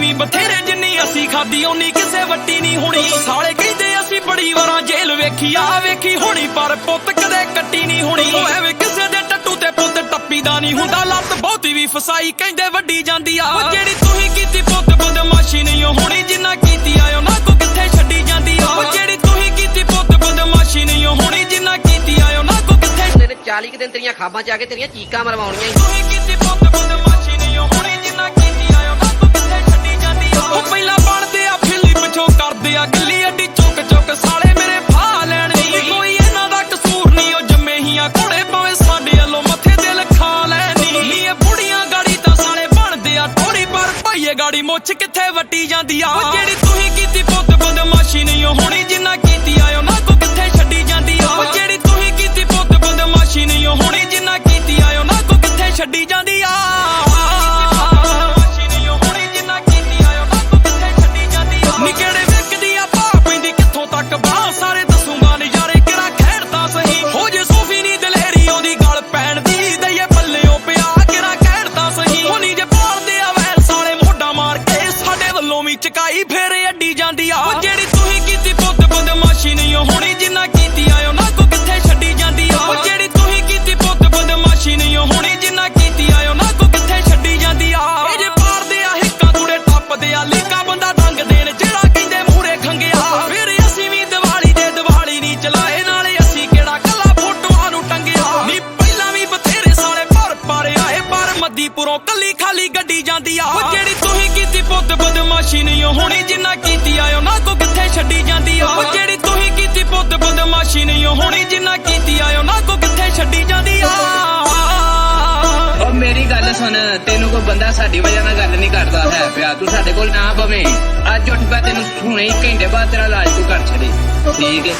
ਵੀ ਬਥੇਰੇ ਜਿੰਨੀ ਅਸੀਂ ਖਾਦੀ ਓਨੀ ਕਿਸੇ ਵੱਟੀ ਨਹੀਂ ਹੋਣੀ। ਸਾਲੇ ਕਹਿੰਦੇ ਅਸੀਂ ਬੜੀ ਵਾਰਾਂ ਜੇਲ੍ਹ ਵੇਖੀ ਆ ਵੇਖੀ ਹੋਣੀ ਪਰ ਪੁੱਤ ਕਦੇ ਕੱਟੀ ਨਹੀਂ ਹੋਣੀ। ਓ ਐਵੇਂ ਕਿਸੇ ਦੇ ਟੱਟੂ ਤੇ ਪੁੱਤ ਟੱਪੀ ਦਾ ਨਹੀਂ ਹੁੰਦਾ ਲੱਤ ਬਹੁਤੀ ਵੀ ਫਸਾਈ ਕਹਿੰਦੇ ਵੱਡੀ ਜਾਂਦੀ ਆ। ਓ ਜਿਹੜੀ ਤੁਸੀਂ ਕੀਤੀ ਪੁੱਤ ਬਦਮਾਸ਼ੀ ਨਹੀਂ ਹੋਣੀ ਜਿੰਨਾ ਕੀਤੀ ਆਇਓ ਨਾ ਕੋ ਕਿੱਥੇ ਛੱਡੀ ਜਾਂਦੀ ਆ? ਓ ਜਿਹੜੀ ਤੁਸੀਂ ਕੀਤੀ ਪੁੱਤ ਬਦਮਾਸ਼ੀ ਨਹੀਂ ਹੋਣੀ ਜਿੰਨਾ ਕੀਤੀ ਆਇਓ ਨਾ ਕੋ ਕਿੱਥੇ ਤੇਰੇ 40 ਕੁ ਦਿਨ ਤੇਰੀਆਂ ਖਾਬਾਂ ਚ ਆ ਕੇ ਤੇਰੀਆਂ ਚੀਕਾਂ ਮਰਵਾਉਣੀਆਂ। ਤੁਸੀਂ ਕੀਤੀ ਪੁੱਤ ਬਦਮਾਸ਼ੀ ਵੱਟੀ ਜਾਂਦੀ ਆ। ਉਹ ਜਿਹੜੀ ਤੁਸੀਂ ਕੀਤੀ ਪੁੱਤ ਬਦਮਾਸ਼ੀ ਨਹੀਂ ਹੋਣੀ ਜਿੰਨਾ ਕੀਤੀ ਆਇਓ, ਨਾ ਕੋ ਕਿੱਥੇ ਛੱਡੀ ਜਾਂਦੀ ਆ। ਉਹ ਜਿਹੜੀ ਤੁਸੀਂ ਕੀਤੀ ਪੁੱਤ ਬਦਮਾਸ਼ੀ ਨਹੀਂ ਹੋਣੀ ਜਿੰਨਾ ਕੀਤੀ ਆਇਓ, ਨਾ ਕੋ ਕਿੱਥੇ ਛੱਡੀ ਜਾਂਦੀ ਆ। ਬਦਮਾਸ਼ੀ ਨਹੀਂ ਉਹ ਹੋਣੀ ਜਿੰਨਾ ਕੀਤੀ ਆਇਓ। ਨਾ ਕੋ ਕਿੱਥੇ ਛੱਡੀ ਜਾਂਦੀ ਆ? ਉਹ ਜਿਹੜੀ ਤੁਸੀਂ ਕੀਤੀ ਪੁੱਤ ਬਦਮਾਸ਼ੀ ਨਹੀਂ ਉਹ ਹੋਣੀ ਜਿੰਨਾ ਕੀਤੀ ਆਇਓ। ਨਾ ਕੋ ਕਿੱਥੇ ਛੱਡੀ ਜਾਂਦੀ ਆ? ਇਹ ਜੇ ਪਾਰਦੇ ਆ ਹਿੱਕਾਂ ਕੁੜੇ ਟੱਪਦੇ ਆ। ਲੀਕਾ ਬੰਦਾ ਡੰਗ ਦੇਣ ਜਿਹੜਾ ਕਹਿੰਦੇ ਮੂਰੇ ਖੰਗਿਆ। ਫਿਰ ਅਸੀਂ ਵੀ ਦੀਵਾਲੀ ਦੇ ਦੀਵਾਲੀ ਨਹੀਂ ਚਲਾਏ। ਨਾਲੇ ਅਸੀਂ ਕਿਹੜਾ ਕੱਲਾ ਫੋਟੋਆਂ ਨੂੰ ਟੰਗਿਆ। ਪਹਿਲਾਂ ਵੀ ਬਥੇਰੇ ਸਾਲੇ ਭਰ ਪਰ ਆਏ ਪਰ ਮੱਦੀਪੁਰੋਂ ਕੱਲੀ ਖਾਲੀ ਗੱਡੀ ਜਾਂਦੀ ਆ। ਉਹ ਜਿਹੜੀ ਤੁਸੀਂ ਕੀਤੀ ਪੁੱਤ ਬਦਮਾਸ਼ੀ ਨਹੀਂ ਉਹ ਹੋਣੀ ਜਿੰਨਾ ਕੀਤੀ ਆਇਓ। ਨਾ ਕੋ ਕਿੱਥੇ ਛੱਡੀ ਜਾਂਦੀ ਆ? ਮੇਰੀ ਗੱਲ ਸੁਣ, ਤੈਨੂੰ ਕੋਈ ਬੰਦਾ ਸਾਡੀ ਵਜ੍ਹਾ ਨਾਲ ਗੱਲ ਨਹੀਂ ਕਰਦਾ ਹੈ। ਪਿਆ ਤੂੰ ਸਾਡੇ ਕੋਲ ਨਾ ਪਵੇਂ। ਅੱਜ ਉੱਠ ਪਿਆ ਤੈਨੂੰ ਹੁਣੇ ਹੀ ਘੰਟੇ ਬਾਅਦ ਤੇਰਾ ਇਲਾਜ ਤੂੰ ਕਰ ਛੱਡੇ। ਠੀਕ ਹੈ?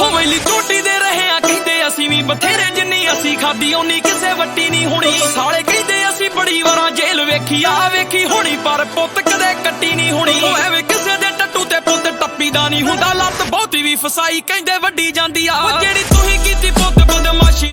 ਹੋਵੇਲੀ ਟੋਟੀ ਦੇ ਰਹੇ ਆ, ਕਹਿੰਦੇ ਅਸੀਂ ਵੀ ਬਥੇਰੇ ਜਿੰਨੀ ਅਸੀਂ ਖਾਦੀ ਓਨੀ ਕਿਸੇ ਵੱਟੀ ਨਹੀਂ ਹੋਣੀ। ਸਾਲੇ ਕਹਿੰਦੇ ਅਸੀਂ ਬੜੀ ਵਾਰਾਂ ਜੇਲ੍ਹ ਵੇਖੀ ਆ ਵੇਖੀ ਹੋਣੀ ਪਰ ਪੁੱਤ ਕਦੇ ਕੱਟੀ ਨਹੀਂ ਹੋਣੀ। ਓ ਐਵੇਂ ਕਿਸੇ ਦੇ ਟੱਟੂ ਤੇ ਪੁੱਤ ਟੱਪੀ ਦਾ ਨਹੀਂ ਹੁੰਦਾ ਲੱਤ ਬਹੁਤੀ ਵੀ ਫਸਾਈ ਕਹਿੰਦੇ ਵੱਡੀ ਜਾਂਦੀ ਆ। ਜਿਹੜੀ ਤੁਸੀਂ ਕੀਤੀ